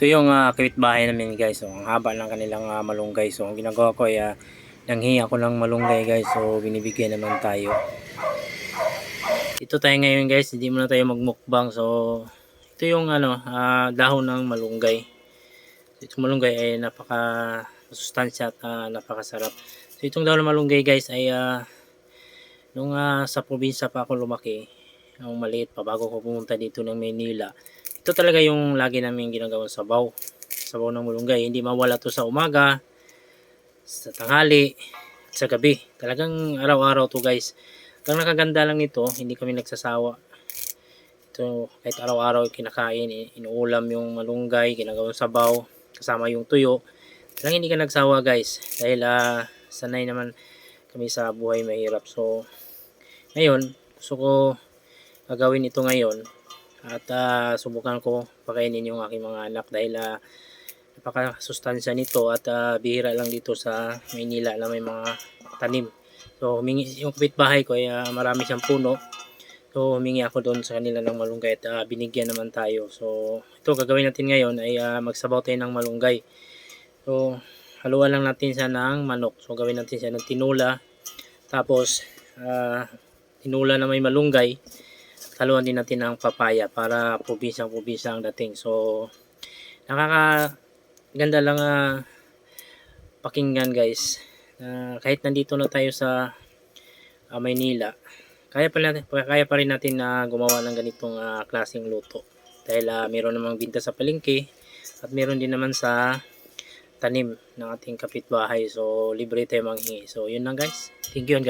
Ito yung uh, bahay namin guys. So, ang haba ng kanilang ah, malunggay. So, ang ginagawa ko ay uh, nanghingi ako ng malunggay guys. So, binibigyan naman tayo. Ito tayo ngayon guys. Hindi muna tayo magmukbang. So, ito yung ano, ah, dahon ng malunggay. Ito malunggay ay napaka sustansya at ah, napakasarap. So, itong dahon ng malunggay guys ay ah, nung ah, sa probinsya pa ako lumaki, nung maliit pa bago ko pumunta dito ng Maynila. Ito talaga yung lagi namin ginagawang sabaw. Sabaw ng malunggay. Hindi mawala to sa umaga, sa tanghali, sa gabi. Talagang araw-araw to guys. Ang nakaganda lang nito, hindi kami nagsasawa. Ito, kahit araw-araw kinakain, inuulam yung malunggay, ginagawang sabaw, kasama yung tuyo. Talagang hindi ka nagsawa guys. Dahil ah, sanay naman kami sa buhay mahirap. So, ngayon, gusto ko gagawin ito ngayon at ah, subukan ko pakainin yung aking mga anak dahil uh, napakasustansya nito at ah, bihira lang dito sa Maynila na may mga tanim. So, humingi, yung kapitbahay ko ay ah, marami siyang puno. So, humingi ako doon sa kanila ng malunggay at ah, binigyan naman tayo. So, ito gagawin natin ngayon ay ah, magsabaw tayo ng malunggay. So, haluan lang natin siya ng manok. So, gawin natin siya ng tinula. Tapos, ah, tinula na may malunggay. Haluan din natin ng papaya para probinsang-probinsya ang dating. So, nakaka ganda lang ah, pakinggan guys. Na kahit nandito na tayo sa ah, Maynila, kaya pa natin kaya pa rin natin na gumawa ng ganitong ah, klaseng luto. Dahil ah, meron namang binta sa palengke at meron din naman sa tanim ng ating kapitbahay. So, libre tayo manghingi. So, yun lang guys. Thank you